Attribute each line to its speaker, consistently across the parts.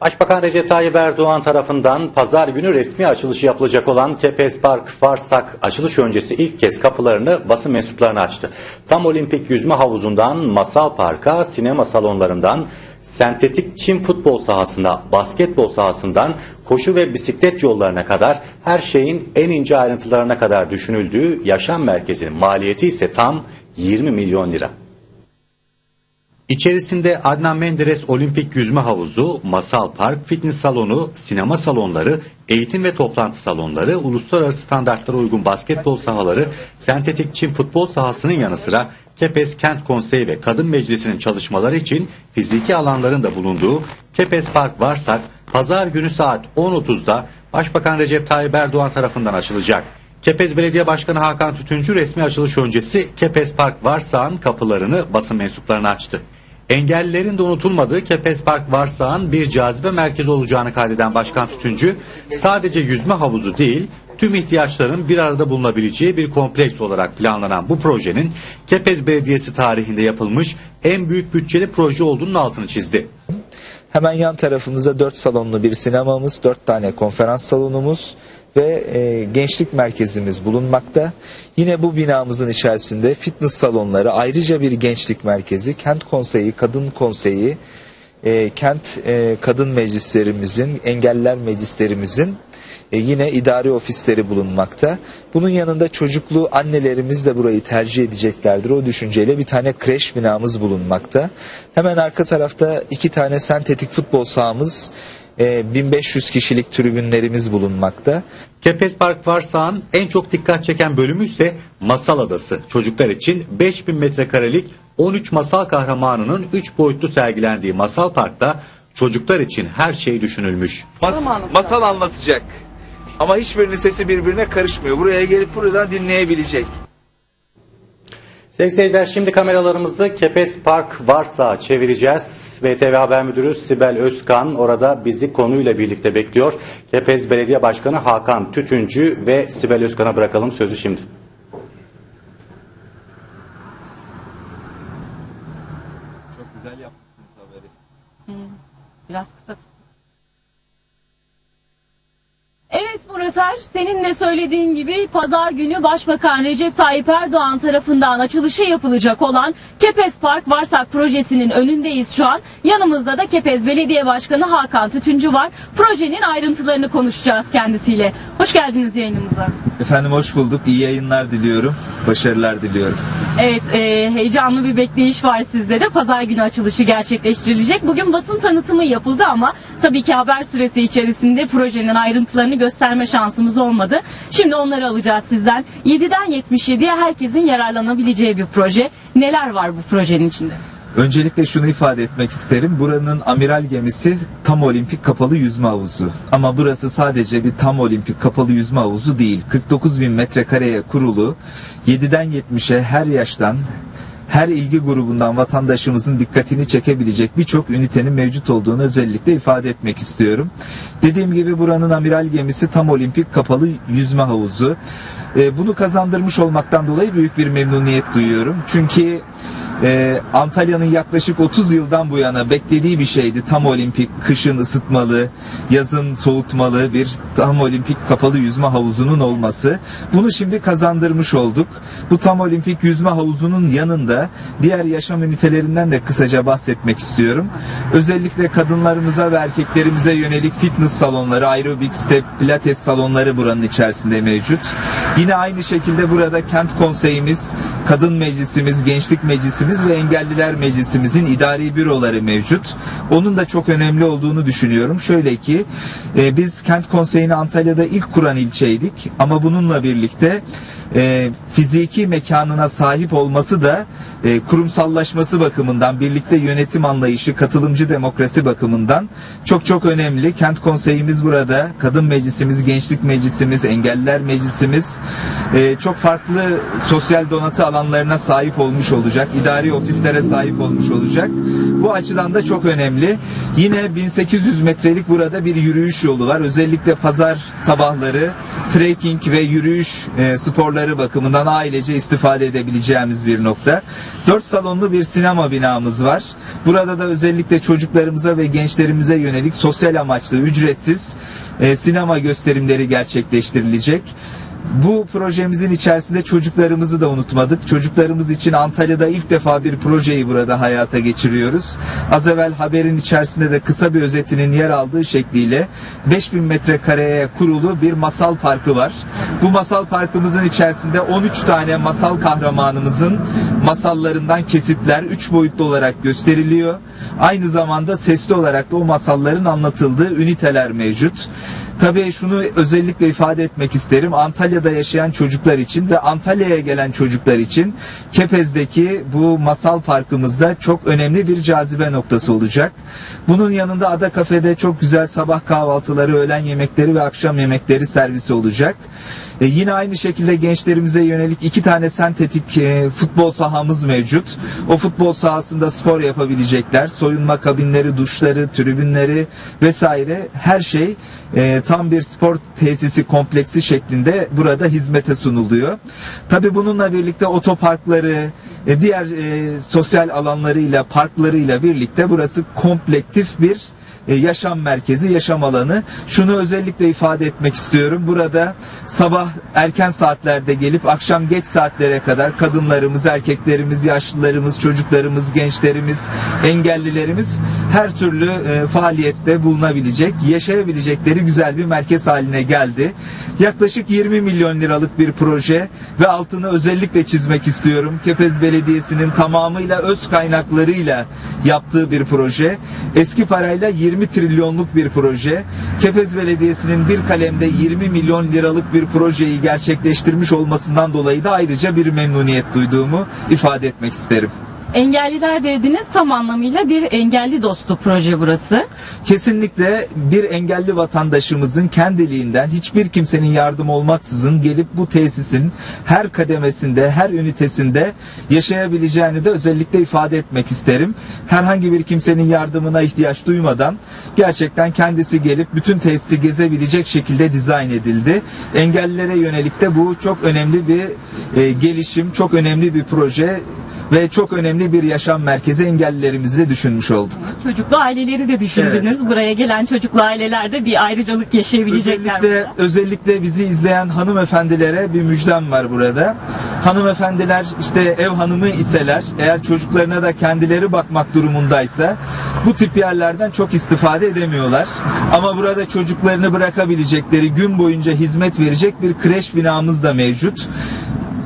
Speaker 1: Başbakan Recep Tayyip Erdoğan tarafından pazar günü resmi açılışı yapılacak olan Kepez Park Farsak açılış öncesi ilk kez kapılarını basın mensuplarına açtı. Tam olimpik yüzme havuzundan masal parka, sinema salonlarından sentetik çim futbol sahasında, basketbol sahasından koşu ve bisiklet yollarına kadar her şeyin en ince ayrıntılarına kadar düşünüldüğü yaşam merkezinin maliyeti ise tam 20 milyon lira. İçerisinde Adnan Menderes Olimpik Yüzme Havuzu, Masal Park, fitness salonu, sinema salonları, eğitim ve toplantı salonları, uluslararası standartlara uygun basketbol sahaları, sentetik çim futbol sahasının yanı sıra Kepez Kent Konseyi ve Kadın Meclisi'nin çalışmaları için fiziki alanların da bulunduğu Kepez Park Varsak, pazar günü saat 10.30'da Başbakan Recep Tayyip Erdoğan tarafından açılacak. Kepez Belediye Başkanı Hakan Tütüncü resmi açılış öncesi Kepez Park Varsağ'ın kapılarını basın mensuplarına açtı. Engellilerin de unutulmadığı Kepez Park Varsağ'ın bir cazibe merkezi olacağını kaydeden Başkan Tütüncü, sadece yüzme havuzu değil, tüm ihtiyaçların bir arada bulunabileceği bir kompleks olarak planlanan bu projenin Kepez Belediyesi tarihinde yapılmış en büyük bütçeli proje olduğunun altını çizdi.
Speaker 2: Hemen yan tarafımızda 4 salonlu bir sinemamız, 4 tane konferans salonumuz ve e, gençlik merkezimiz bulunmakta. Yine bu binamızın içerisinde fitness salonları, ayrıca bir gençlik merkezi, kent konseyi, kadın konseyi, e, kent e, kadın meclislerimizin, engeller meclislerimizin e, yine idari ofisleri bulunmakta. Bunun yanında çocuklu annelerimiz de burayı tercih edeceklerdir. O düşünceyle bir tane kreş binamız bulunmakta. Hemen arka tarafta iki tane sentetik futbol sahamız, e, 1500 kişilik tribünlerimiz bulunmakta.
Speaker 1: Kepez Park Varsağ'ın en çok dikkat çeken bölümü ise Masal Adası. Çocuklar için 5000 metrekarelik 13 masal kahramanının 3 boyutlu sergilendiği Masal Park'ta çocuklar için her şey düşünülmüş.
Speaker 3: Mas- masal anlatacak. Ama hiçbirinin sesi birbirine karışmıyor. Buraya gelip buradan dinleyebilecek.
Speaker 1: Sevgili seyirciler şimdi kameralarımızı Kepez Park varsa çevireceğiz. VTV Haber Müdürü Sibel Özkan orada bizi konuyla birlikte bekliyor. Kepez Belediye Başkanı Hakan Tütüncü ve Sibel Özkan'a bırakalım sözü şimdi.
Speaker 3: Çok güzel yapmışsınız haberi.
Speaker 4: Biraz kısa tut. Er, senin de söylediğin gibi pazar günü Başbakan Recep Tayyip Erdoğan tarafından açılışı yapılacak olan Kepez Park Varsak projesinin önündeyiz şu an. Yanımızda da Kepez Belediye Başkanı Hakan Tütüncü var. Projenin ayrıntılarını konuşacağız kendisiyle. Hoş geldiniz yayınımıza.
Speaker 2: Efendim hoş bulduk. İyi yayınlar diliyorum. Başarılar diliyorum.
Speaker 4: Evet, e, heyecanlı bir bekleyiş var sizde de. Pazar günü açılışı gerçekleştirilecek. Bugün basın tanıtımı yapıldı ama tabii ki haber süresi içerisinde projenin ayrıntılarını gösterme şansımız olmadı. Şimdi onları alacağız sizden. 7'den 77'ye herkesin yararlanabileceği bir proje. Neler var bu projenin içinde?
Speaker 2: Öncelikle şunu ifade etmek isterim. Buranın amiral gemisi tam olimpik kapalı yüzme havuzu. Ama burası sadece bir tam olimpik kapalı yüzme havuzu değil. 49 bin metrekareye kurulu 7'den 70'e her yaştan her ilgi grubundan vatandaşımızın dikkatini çekebilecek birçok ünitenin mevcut olduğunu özellikle ifade etmek istiyorum. Dediğim gibi buranın amiral gemisi tam olimpik kapalı yüzme havuzu. Ee, bunu kazandırmış olmaktan dolayı büyük bir memnuniyet duyuyorum. Çünkü ee, Antalya'nın yaklaşık 30 yıldan bu yana beklediği bir şeydi. Tam olimpik, kışın ısıtmalı, yazın soğutmalı bir tam olimpik kapalı yüzme havuzunun olması. Bunu şimdi kazandırmış olduk. Bu tam olimpik yüzme havuzunun yanında diğer yaşam ünitelerinden de kısaca bahsetmek istiyorum. Özellikle kadınlarımıza ve erkeklerimize yönelik fitness salonları, aerobik, step, pilates salonları buranın içerisinde mevcut. Yine aynı şekilde burada kent konseyimiz, kadın meclisimiz, gençlik meclisimiz ve engelliler meclisimizin idari büroları mevcut. Onun da çok önemli olduğunu düşünüyorum. Şöyle ki e, biz kent konseyini Antalya'da ilk kuran ilçeydik ama bununla birlikte e, fiziki mekanına sahip olması da e, kurumsallaşması bakımından, birlikte yönetim anlayışı, katılımcı demokrasi bakımından çok çok önemli. Kent konseyimiz burada, kadın meclisimiz, gençlik meclisimiz, engelliler meclisimiz e, çok farklı sosyal donatı alanlarına sahip olmuş olacak, idari ofislere sahip olmuş olacak. Bu açıdan da çok önemli. Yine 1800 metrelik burada bir yürüyüş yolu var. Özellikle pazar sabahları trekking ve yürüyüş e, sporları sporları bakımından ailece istifade edebileceğimiz bir nokta. Dört salonlu bir sinema binamız var. Burada da özellikle çocuklarımıza ve gençlerimize yönelik sosyal amaçlı ücretsiz e, sinema gösterimleri gerçekleştirilecek. Bu projemizin içerisinde çocuklarımızı da unutmadık. Çocuklarımız için Antalya'da ilk defa bir projeyi burada hayata geçiriyoruz. Az evvel haberin içerisinde de kısa bir özetinin yer aldığı şekliyle 5000 metrekareye kurulu bir masal parkı var. Bu masal parkımızın içerisinde 13 tane masal kahramanımızın masallarından kesitler 3 boyutlu olarak gösteriliyor. Aynı zamanda sesli olarak da o masalların anlatıldığı üniteler mevcut. Tabii şunu özellikle ifade etmek isterim. Antalya'da yaşayan çocuklar için ve Antalya'ya gelen çocuklar için Kepez'deki bu masal parkımızda çok önemli bir cazibe noktası olacak. Bunun yanında Ada Kafe'de çok güzel sabah kahvaltıları, öğlen yemekleri ve akşam yemekleri servisi olacak. E, yine aynı şekilde gençlerimize yönelik iki tane sentetik e, futbol sahamız mevcut. O futbol sahasında spor yapabilecekler. Soyunma kabinleri, duşları, tribünleri vesaire her şey e, tam bir spor tesisi kompleksi şeklinde burada hizmete sunuluyor. Tabi bununla birlikte otoparkları, e, diğer e, sosyal alanlarıyla, parklarıyla birlikte burası komplektif bir e, yaşam merkezi, yaşam alanı. Şunu özellikle ifade etmek istiyorum. Burada sabah erken saatlerde gelip akşam geç saatlere kadar kadınlarımız, erkeklerimiz, yaşlılarımız, çocuklarımız, gençlerimiz, engellilerimiz her türlü e, faaliyette bulunabilecek, yaşayabilecekleri güzel bir merkez haline geldi. Yaklaşık 20 milyon liralık bir proje ve altını özellikle çizmek istiyorum. Kepez Belediyesi'nin tamamıyla öz kaynaklarıyla yaptığı bir proje. Eski parayla 20 trilyonluk bir proje. Kepez Belediyesi'nin bir kalemde 20 milyon liralık bir projeyi gerçekleştirmiş olmasından dolayı da ayrıca bir memnuniyet duyduğumu ifade etmek isterim.
Speaker 4: Engelliler dediniz tam anlamıyla bir engelli dostu proje burası.
Speaker 2: Kesinlikle bir engelli vatandaşımızın kendiliğinden hiçbir kimsenin yardım olmaksızın gelip bu tesisin her kademesinde, her ünitesinde yaşayabileceğini de özellikle ifade etmek isterim. Herhangi bir kimsenin yardımına ihtiyaç duymadan gerçekten kendisi gelip bütün tesisi gezebilecek şekilde dizayn edildi. Engellilere yönelik de bu çok önemli bir e, gelişim, çok önemli bir proje ve çok önemli bir yaşam merkezi engellilerimizi de düşünmüş olduk.
Speaker 4: Çocuklu aileleri de düşündünüz. Buraya gelen çocuklu aileler de bir ayrıcalık yaşayabilecekler.
Speaker 2: Özellikle,
Speaker 4: burada.
Speaker 2: özellikle bizi izleyen hanımefendilere bir müjdem var burada. Hanımefendiler işte ev hanımı iseler, eğer çocuklarına da kendileri bakmak durumundaysa bu tip yerlerden çok istifade edemiyorlar. Ama burada çocuklarını bırakabilecekleri, gün boyunca hizmet verecek bir kreş binamız da mevcut.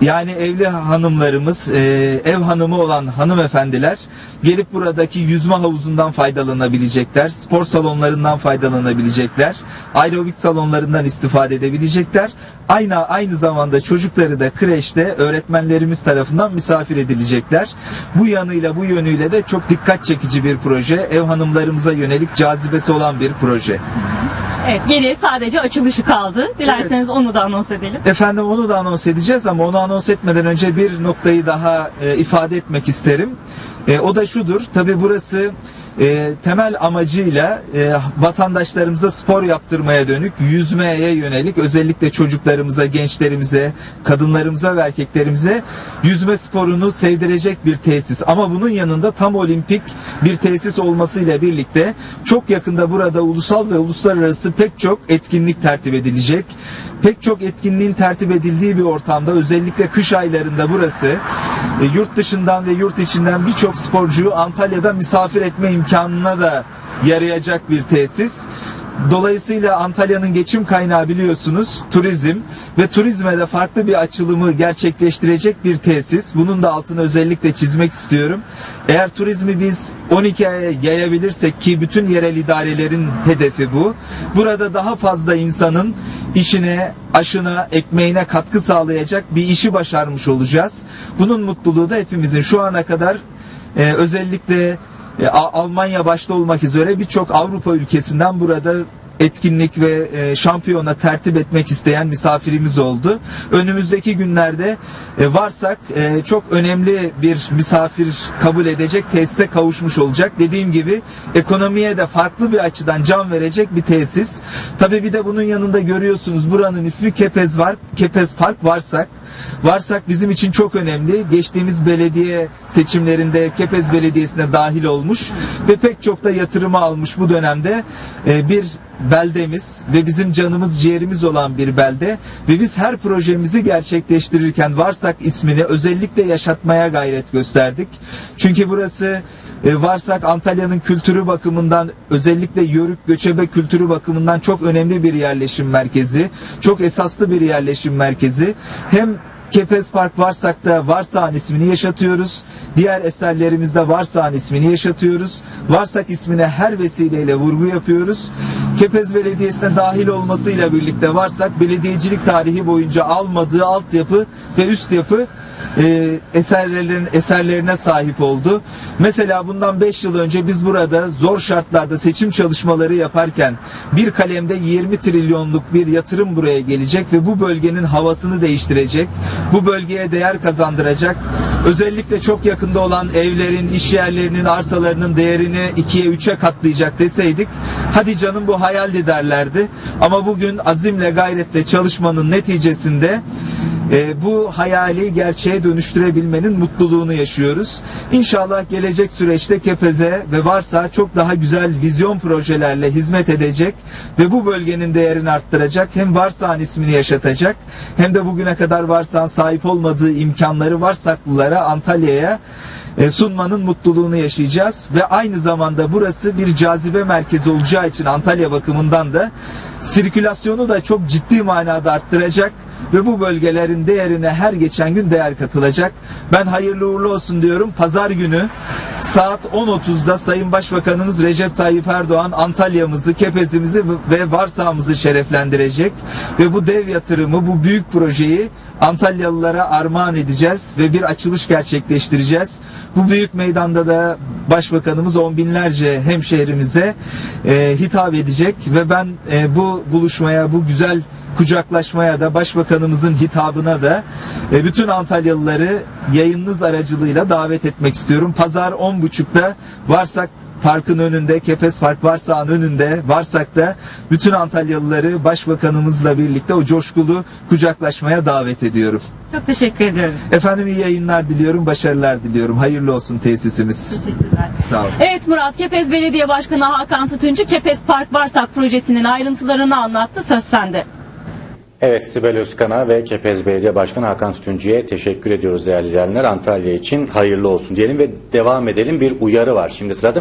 Speaker 2: Yani evli hanımlarımız, e, ev hanımı olan hanımefendiler gelip buradaki yüzme havuzundan faydalanabilecekler, spor salonlarından faydalanabilecekler, aerobik salonlarından istifade edebilecekler. Aynı aynı zamanda çocukları da kreşte öğretmenlerimiz tarafından misafir edilecekler. Bu yanıyla bu yönüyle de çok dikkat çekici bir proje, ev hanımlarımıza yönelik cazibesi olan bir proje.
Speaker 4: Evet, geriye sadece açılışı kaldı. Dilerseniz onu da anons edelim.
Speaker 2: Efendim onu da anons edeceğiz ama onu anons etmeden önce bir noktayı daha e, ifade etmek isterim. E, o da şudur. Tabi burası e, temel amacıyla e, vatandaşlarımıza spor yaptırmaya dönük, yüzmeye yönelik özellikle çocuklarımıza, gençlerimize, kadınlarımıza ve erkeklerimize yüzme sporunu sevdirecek bir tesis. Ama bunun yanında tam olimpik bir tesis olmasıyla birlikte çok yakında burada ulusal ve uluslararası pek çok etkinlik tertip edilecek. Pek çok etkinliğin tertip edildiği bir ortamda özellikle kış aylarında burası e, yurt dışından ve yurt içinden birçok sporcuyu Antalya'da misafir etme imkanına da yarayacak bir tesis. Dolayısıyla Antalya'nın geçim kaynağı biliyorsunuz turizm ve turizme de farklı bir açılımı gerçekleştirecek bir tesis. Bunun da altını özellikle çizmek istiyorum. Eğer turizmi biz 12 aya yayabilirsek ki bütün yerel idarelerin hedefi bu. Burada daha fazla insanın işine, aşına, ekmeğine katkı sağlayacak bir işi başarmış olacağız. Bunun mutluluğu da hepimizin şu ana kadar e, özellikle Almanya başta olmak üzere birçok Avrupa ülkesinden burada etkinlik ve e, şampiyona tertip etmek isteyen misafirimiz oldu. Önümüzdeki günlerde e, varsak e, çok önemli bir misafir kabul edecek tesise kavuşmuş olacak. Dediğim gibi ekonomiye de farklı bir açıdan can verecek bir tesis. Tabii bir de bunun yanında görüyorsunuz buranın ismi Kepez var. Kepez Park varsak. Varsak bizim için çok önemli. Geçtiğimiz belediye seçimlerinde Kepez Belediyesi'ne dahil olmuş ve pek çok da yatırımı almış bu dönemde bir beldemiz ve bizim canımız ciğerimiz olan bir belde ve biz her projemizi gerçekleştirirken Varsak ismini özellikle yaşatmaya gayret gösterdik. Çünkü burası e, Varsak Antalya'nın kültürü bakımından özellikle yörük göçebe kültürü bakımından çok önemli bir yerleşim merkezi. Çok esaslı bir yerleşim merkezi. Hem Kepez Park Varsak'ta Varsak'ın ismini yaşatıyoruz. Diğer eserlerimizde Varsak'ın ismini yaşatıyoruz. Varsak ismine her vesileyle vurgu yapıyoruz. Kepez Belediyesi'ne dahil olmasıyla birlikte Varsak belediyecilik tarihi boyunca almadığı altyapı ve üst yapı e, eserlerin eserlerine sahip oldu. Mesela bundan 5 yıl önce biz burada zor şartlarda seçim çalışmaları yaparken bir kalemde 20 trilyonluk bir yatırım buraya gelecek ve bu bölgenin havasını değiştirecek. Bu bölgeye değer kazandıracak. Özellikle çok yakında olan evlerin, iş yerlerinin, arsalarının değerini ikiye üçe katlayacak deseydik hadi canım bu hayaldi derlerdi. Ama bugün azimle gayretle çalışmanın neticesinde e, bu hayali gerçeğe dönüştürebilmenin mutluluğunu yaşıyoruz. İnşallah gelecek süreçte Kepez'e ve varsa çok daha güzel vizyon projelerle hizmet edecek ve bu bölgenin değerini arttıracak. Hem Varsak'ın ismini yaşatacak hem de bugüne kadar Varsak'ın sahip olmadığı imkanları Varsaklılara, Antalya'ya e, sunmanın mutluluğunu yaşayacağız ve aynı zamanda burası bir cazibe merkezi olacağı için Antalya bakımından da sirkülasyonu da çok ciddi manada arttıracak ve bu bölgelerin değerine her geçen gün değer katılacak. Ben hayırlı uğurlu olsun diyorum. Pazar günü saat 10.30'da Sayın Başbakanımız Recep Tayyip Erdoğan Antalya'mızı, Kepez'imizi ve Varsağımızı şereflendirecek ve bu dev yatırımı, bu büyük projeyi Antalyalılara armağan edeceğiz ve bir açılış gerçekleştireceğiz. Bu büyük meydanda da Başbakanımız on binlerce hemşehrimize e, hitap edecek ve ben e, bu buluşmaya, bu güzel kucaklaşmaya da başbakanımızın hitabına da e, bütün Antalyalıları yayınınız aracılığıyla davet etmek istiyorum. Pazar 10.30'da Varsak Parkın önünde, Kepez Park Varsak'ın önünde, Varsak'ta bütün Antalyalıları başbakanımızla birlikte o coşkulu kucaklaşmaya davet ediyorum.
Speaker 4: Çok teşekkür ediyoruz.
Speaker 2: Efendim iyi yayınlar diliyorum, başarılar diliyorum. Hayırlı olsun tesisimiz.
Speaker 4: Teşekkürler.
Speaker 2: Sağ olun.
Speaker 4: Evet Murat, Kepez Belediye Başkanı Hakan Tutuncu Kepez Park Varsak projesinin ayrıntılarını anlattı. Söz sende.
Speaker 1: Evet Sibel Özkan'a ve Kepez Belediye Başkanı Hakan Tütüncü'ye teşekkür ediyoruz değerli izleyenler. Antalya için hayırlı olsun diyelim ve devam edelim. Bir uyarı var şimdi sırada.